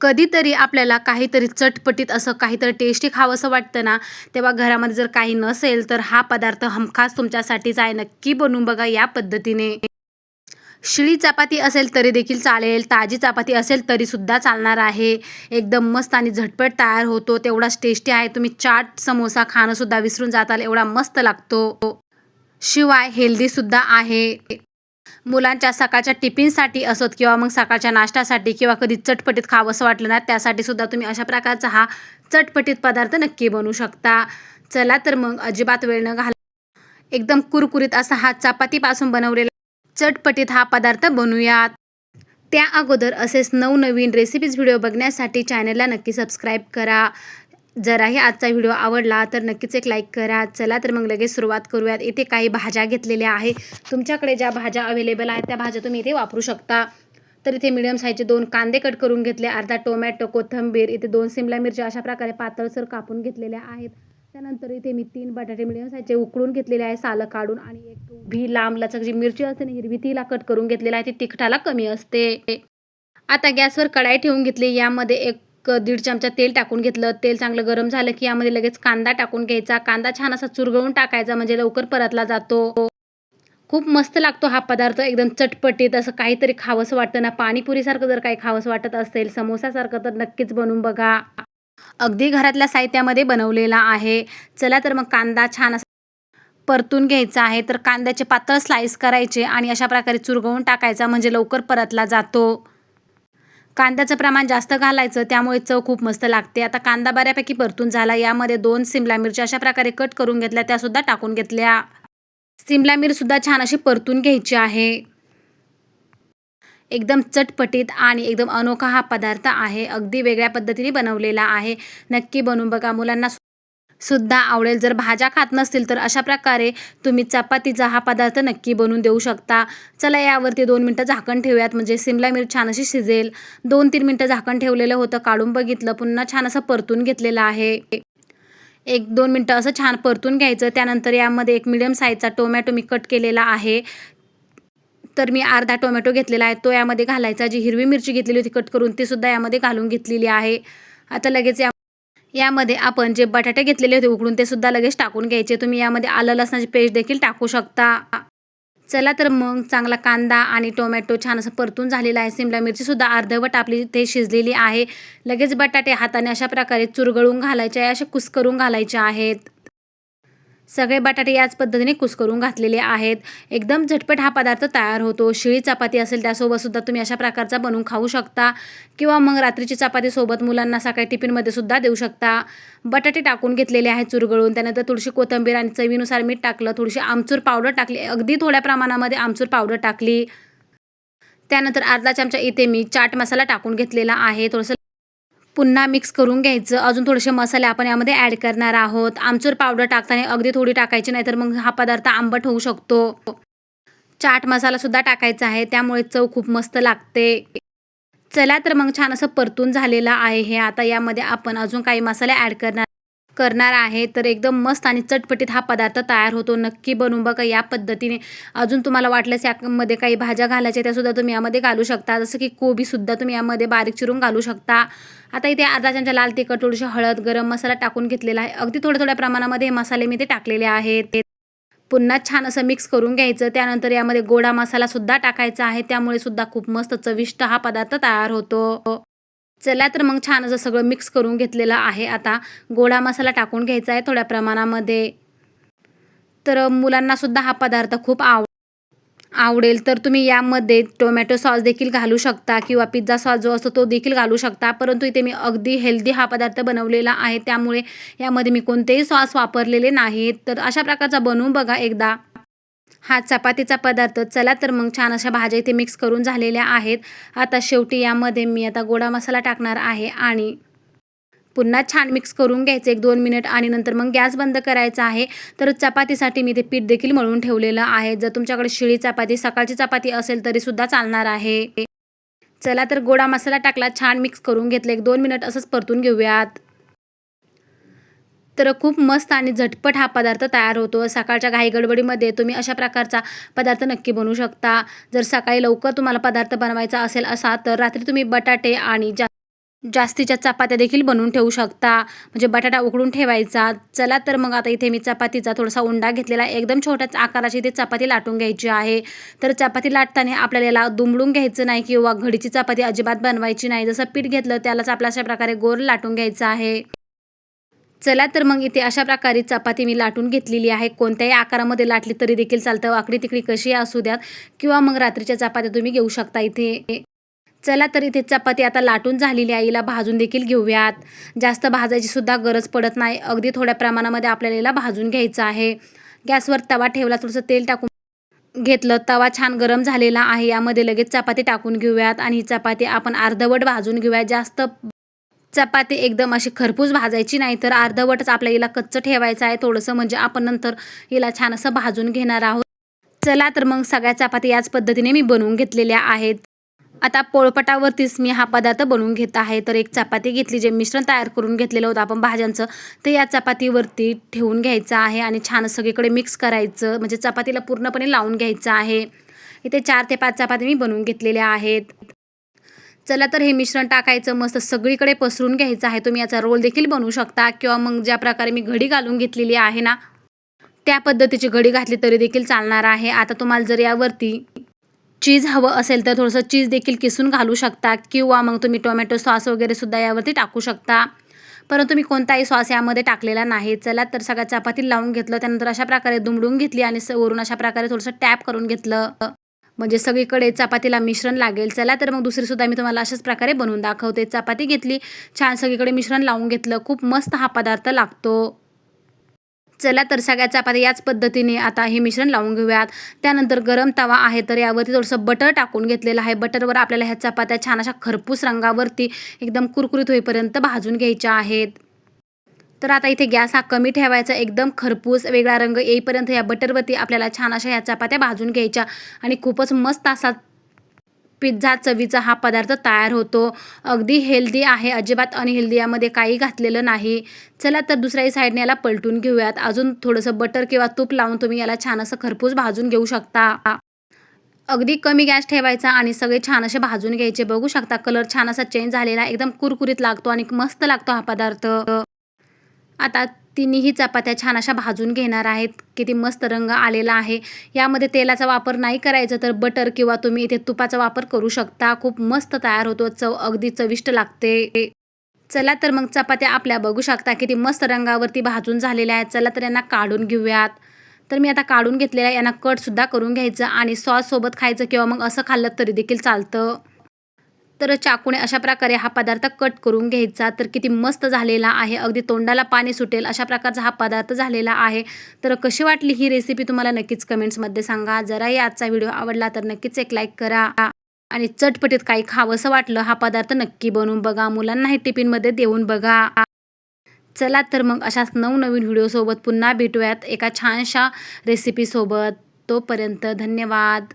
कधीतरी आपल्याला काहीतरी चटपटीत असं काहीतरी टेस्टी खावंसं वाटतं ना तेव्हा घरामध्ये जर काही नसेल तर हा पदार्थ हमखास तुमच्यासाठीच आहे. नक्की बनवून बघा या पद्धतीने. शिळी चपाती असेल तरी देखील चालेल ताजी चपाती असेल तरी सुद्धा चालणार आहे. एकदम मस्त आणि झटपट तयार होतो. तेवढाच टेस्टी आहे. तुम्ही चाट समोसा खाणंसुद्धा विसरून जाताल एवढा मस्त लागतो. शिवाय हेल्दीसुद्धा आहे. मुलांच्या सकाळच्या टिफिनसाठी असोत किंवा मग सकाळच्या नाश्त्यासाठी किंवा कधी चटपटीत खावंसं वाटलं ना त्यासाठी सुद्धा तुम्ही अशा प्रकारचा हा चटपटीत पदार्थ नक्की बनवू शकता. चला तर मग अजिबात वेळ न घाल एकदम कुरकुरीत असा हा चपातीपासून बनवलेला चटपटीत हा पदार्थ बनवूयात. त्या अगोदर असेच नवनवीन रेसिपीज व्हिडिओ बघण्यासाठी चॅनलला नक्की सबस्क्राईब करा. जराही आजचा व्हिडिओ आवडला तर नक्कीच एक लाईक करा. चला तर मग लगेच सुरुवात करूयात. इथे काही भाज्या घेतलेल्या आहे तुमच्याकडे ज्या भाज्या अवेलेबल आहेत त्या भाज्या तुम्ही इथे वापरू शकता. तर इथे मिडियम साईजचे दोन कांदे कट करून घेतले. अर्धा टोमॅटो कोथंबीर इथे दोन सिमला मिरच्या अशा प्रकारे पातळसर कापून घेतलेल्या आहेत. त्यानंतर इथे मी तीन बटाटे मिडियम साईजचे उकळून घेतलेले आहे. सालं काढून आणि एक उभी लांब लचक जी मिरची असते ना हिरवी तिला कट करून घेतलेला आहे. ती तिखटाला कमी असते. आता गॅसवर कढाई ठेवून घेतली. यामध्ये एक दीड चमचा तेल टाकून घेतलं. तेल चांगलं गरम झालं की यामध्ये लगेच कांदा टाकून घ्यायचा. कांदा छान असा चुरगळून टाकायचा म्हणजे लवकर परतला जातो. खूप मस्त लागतो हा पदार्थ एकदम चटपटीत असं काहीतरी खावंसं वाटतं ना. पाणीपुरीसारखं जर काही खावंसं वाटत असेल समोसासारखं तर नक्कीच बनवून बघा. अगदी घरातल्या साहित्यामध्ये बनवलेला आहे. चला तर मग कांदा छान असा परतून घ्यायचा आहे. तर कांद्याचे पातळ स्लाइस करायचे आणि अशा प्रकारे चुरगवून टाकायचा म्हणजे लवकर परतला जातो. कांद्याचं प्रमाण जास्त घालायचं त्यामुळे चव खूप मस्त लागते. आता कांदा बऱ्यापैकी परतून झाला. यामध्ये दोन सिमला मिरच्या अशा प्रकारे कट करून घेतल्या त्यासुद्धा टाकून घेतल्या. सिमला मिरसुद्धा छान अशी परतून घ्यायची आहे. एकदम चटपटीत आणि एकदम अनोखा हा पदार्थ आहे. अगदी वेगळ्या पद्धतीने बनवलेला आहे. नक्की बनवून बघा. मुलांना सुद्धा आवडेल. जर भाज्या खात नसतील तर अशा प्रकारे तुम्ही चपातीचा हा पदार्थ नक्की बनवून देऊ शकता. चला यावरती दोन मिनटं झाकण ठेवूयात. म्हणजे सिमला मिरच छान अशी शिजेल. दोन तीन मिनटं झाकण ठेवलेलं होतं. काढून बघितलं. पुन्हा छान असं परतून घेतलेलं आहे. एक दोन मिनटं असं छान परतून घ्यायचं. त्यानंतर यामध्ये एक मिडियम साईजचा टोमॅटो मी कट केलेला आहे. तर मी अर्धा टोमॅटो घेतलेला आहे. तो यामध्ये घालायचा. जी हिरवी मिरची घेतलेली होती कट करून ती सुद्धा यामध्ये घालून घेतलेली आहे. आता लगेच या यामध्ये आपण जे बटाटे घेतलेले होते उकडून ते सुद्धा लगेच टाकून घ्यायचे. तुम्ही यामध्ये आलं लसणाची पेस्ट देखील टाकू शकता. चला तर मग चांगला कांदा आणि टोमॅटो छान असं परतून झालेला आहे. सिमला मिरचीसुद्धा अर्धवट आपली ते शिजलेली आहे. लगेच बटाटे हाताने अशा प्रकारे चुरगळून घालायचे आहे असे कुस्करून घालायचे आहेत. सगळे बटाटे याच पद्धतीने कुस्करून घातलेले आहेत. एकदम झटपट हा पदार्थ तयार होतो. शिळी चपाती असेल त्यासोबतसुद्धा तुम्ही अशा प्रकारचा बनवून खाऊ शकता किंवा मग रात्रीची चपातीसोबत मुलांना सकाळी टिफिनमध्ये सुद्धा देऊ शकता. बटाटे टाकून घेतलेले आहेत चुरगळून. त्यानंतर थोडीशी कोथिंबीर आणि चवीनुसार मीठ टाकलं. थोडीशी आमचूर पावडर टाकली. अगदी थोड्या प्रमाणामध्ये आमचूर पावडर टाकली. त्यानंतर अर्धा चमचा इथे मी चाट मसाला टाकून घेतलेला आहे. थोडंसं पुन्हा मिक्स करून घ्यायचं. अजून थोडेसे मसाले आपण यामध्ये ॲड करणार आहोत. आमचूर पावडर टाकताना अगदी थोडी टाकायची नाही तर मग हा पदार्थ आंबट होऊ शकतो. चाट मसालासुद्धा टाकायचा आहे. त्यामुळे चव खूप मस्त लागते. चला तर मग छान असं परतून झालेलं आहे हे. आता यामध्ये आपण अजून काही मसाले ॲड करणार करणार आहे तर एकदम मस्त आणि चटपटीत हा पदार्थ तयार होतो. नक्की बनवून बघा या पद्धतीने. अजून तुम्हाला वाटल्यास यामध्ये काही भाज्या घालायच्या त्यासुद्धा तुम्ही यामध्ये घालू शकता. जसं की कोबीसुद्धा तुम्ही यामध्ये बारीक चिरून घालू शकता. आता इथे अर्धा चमचा लाल तिखट थोडीशी हळद गरम मसाला टाकून घेतलेला आहे. अगदी थोड्या थोड्या प्रमाणामध्ये मसाले मी ते टाकलेले आहेत. पुन्हा छान असं मिक्स करून घ्यायचं. त्यानंतर यामध्ये गोडा मसाला सुद्धा टाकायचा आहे. त्यामुळे सुद्धा खूप मस्त चविष्ट हा पदार्थ तयार होतो. चला तर मग छान असं सगळं मिक्स करून घेतलेलं आहे. आता गोडा मसाला टाकून घ्यायचा आहे थोड्या प्रमाणामध्ये. तर मुलांनासुद्धा हा पदार्थ खूप आव आवडेल. तर तुम्ही यामध्ये टोमॅटो सॉस देखील घालू शकता किंवा पिझ्झा सॉस जो असतो तो देखील घालू शकता. परंतु इथे मी अगदी हेल्दी हा पदार्थ बनवलेला आहे. त्यामुळे यामध्ये मी कोणतेही सॉस वापरलेले नाहीत. तर अशा प्रकारचा बनवून बघा एकदा. हा चपातीचा पदार्थ. चला तर मग छान अशा भाज्या इथे मिक्स करून झालेल्या आहेत. आता शेवटी यामध्ये मी आता गोडा मसाला टाकणार आहे आणि पुन्हा छान मिक्स करून घ्यायचं एक दोन मिनिट आणि नंतर मग गॅस बंद करायचा आहे. तर चपातीसाठी मी ते पीठ देखील मळून ठेवलेलं आहे. जर तुमच्याकडे शिळी चपाती सकाळची चपाती असेल तरीसुद्धा चालणार आहे. चला तर गोडा मसाला टाकला छान मिक्स करून घेतलं. एक दोन मिनिट असंच परतून घेऊयात. तर खूप मस्त आणि झटपट हा पदार्थ तयार होतो. सकाळच्या घाई गडबडीमध्ये तुम्ही अशा प्रकारचा पदार्थ नक्की बनवू शकता. जर सकाळी लवकर तुम्हाला पदार्थ बनवायचा असेल असा तर रात्री तुम्ही बटाटे आणि जा जास्तीच्या चपात्या देखील बनवून ठेवू शकता. म्हणजे बटाटा उकडून ठेवायचा. चला तर मग आता इथे मी चपातीचा थोडासा उंडा घेतलेला एकदम छोट्याच आकाराची इथे चपाती लाटून घ्यायची आहे. तर चपाती लाटताना आपल्याला याला दुमडून घ्यायचं नाही किंवा घडीची चपाती अजिबात बनवायची नाही. जसं पीठ घेतलं त्यालाच आपल्या अशा प्रकारे गोर लाटून घ्यायचं आहे. चला तर मग इथे अशा प्रकारे चपाती मी लाटून घेतलेली आहे. कोणत्याही आकारामध्ये लाटली तरी देखील चालतं. वाकडी तिकडी कशी असू द्यात किंवा मग रात्रीच्या चपात्या तुम्ही घेऊ शकता इथे. चला तर इथे चपाती आता लाटून झालेली आहे. हिला भाजून देखील घेऊयात. जास्त भाजायची सुद्धा गरज पडत नाही. अगदी थोड्या प्रमाणामध्ये आपल्याला हिला भाजून घ्यायचं आहे. गॅसवर तवा ठेवला थोडंसं तेल टाकून घेतलं. तवा छान गरम झालेला आहे. यामध्ये लगेच चपाती टाकून घेऊयात. आणि ही चपाती आपण अर्धवट भाजून घेऊयात जास्त चपाती एकदम अशी खरपूस भाजायची नाही तर अर्धवटच आपल्या हिला कच्चं ठेवायचं आहे. थोडंसं म्हणजे आपण नंतर हिला छान असं भाजून घेणार आहोत. चला तर मग सगळ्या चपाती याच पद्धतीने मी बनवून घेतलेल्या आहेत. आता पोळपटावरतीच मी हा पदार्थ बनवून घेत आहे. तर एक चपाती घेतली जे मिश्रण तयार करून घेतलेलं होतं. आपण भाज्यांचं ते या चपातीवरती ठेवून घ्यायचं आहे आणि छान सगळीकडे मिक्स करायचं म्हणजे चपातीला पूर्णपणे लावून घ्यायचं आहे. इथे चार ते पाच चपाती मी बनवून घेतलेल्या आहेत. चला तर हे मिश्रण टाकायचं मस्त सगळीकडे पसरून घ्यायचं आहे. तुम्ही याचा रोल देखील बनवू शकता. किंवा मग ज्या प्रकारे मी घडी घालून घेतलेली आहे ना त्या पद्धतीची घडी घातली तरी देखील चालणार आहे. आता तुम्हाला जर यावरती चीज हवं असेल तर थोडंसं चीज देखील किसून घालू शकता. किंवा मग तुम्ही टोमॅटो सॉस वगैरे सुद्धा यावरती टाकू शकता. परंतु मी कोणताही सॉस यामध्ये टाकलेला नाही. चला तर सगळ्या चपाती लावून घेतलं. त्यानंतर अशा प्रकारे दुमडून घेतली आणि वरून अशा प्रकारे थोडंसं टॅप करून घेतलं. म्हणजे सगळीकडे चपातीला मिश्रण लागेल. चला तर मग दुसरीसुद्धा मी तुम्हाला अशाच प्रकारे बनवून दाखवते. चपाती घेतली छान सगळीकडे मिश्रण लावून घेतलं. खूप मस्त हा पदार्थ लागतो. चला तर सगळ्या चपात्या याच पद्धतीने आता हे मिश्रण लावून घेऊयात. त्यानंतर गरम तवा आहे तर यावरती थोडंसं बटर टाकून घेतलेलं आहे. बटरवर आपल्याला ह्या चपात्या छान अशा खरपूस रंगावरती एकदम कुरकुरीत होईपर्यंत भाजून घ्यायच्या आहेत. तर आता इथे गॅस हा कमी ठेवायचा एकदम खरपूस वेगळा रंग येईपर्यंत या बटरवरती आपल्याला छान अशा ह्या चपात्या भाजून घ्यायच्या आणि खूपच मस्त असा पिझ्झा चवीचा हा पदार्थ तयार होतो. अगदी हेल्दी आहे अजिबात अनहेल्दी यामध्ये काही घातलेलं नाही. चला तर दुसऱ्याही साईडने याला पलटून घेऊयात. अजून थोडंसं बटर किंवा तूप लावून तुम्ही याला छान असं खरपूस भाजून घेऊ शकता. अगदी कमी गॅस ठेवायचा आणि सगळे छान असे भाजून घ्यायचे. बघू शकता कलर छान असा चेंज झालेला एकदम कुरकुरीत लागतो आणि मस्त लागतो हा पदार्थ. आता तिन्हीही चपात्या छान अशा भाजून घेणार आहेत. किती मस्त रंग आलेला आहे. यामध्ये तेलाचा वापर नाही करायचा तर बटर किंवा तुम्ही इथे तुपाचा वापर करू शकता. खूप मस्त तयार होतो. चव अगदी चविष्ट लागते. चला तर मग चपात्या आपल्या बघू शकता. किती मस्त रंगावरती भाजून झालेल्या आहेत. चला तर यांना काढून घेऊयात. तर मी आता काढून घेतलेल्या यांना कटसुद्धा करून घ्यायचं आणि सॉससोबत खायचं किंवा मग असं खाल्लं तरी देखील चालतं. तर चाकूने अशा प्रकारे हा पदार्थ कट करून घ्यायचा. तर किती मस्त झालेला आहे. अगदी तोंडाला पाणी सुटेल अशा प्रकारचा हा पदार्थ झालेला आहे. तर कशी वाटली ही रेसिपी तुम्हाला नक्कीच कमेंट्समध्ये सांगा. जराही आजचा व्हिडिओ आवडला तर नक्कीच एक लाईक करा. आणि चटपटीत काही खावंसं वाटलं हा पदार्थ नक्की बनवून बघा. मुलांनाही टिफिनमध्ये देऊन बघा. चला तर मग अशाच नवनवीन व्हिडिओसोबत पुन्हा भेटूयात एका छानशा रेसिपीसोबत तोपर्यंत धन्यवाद.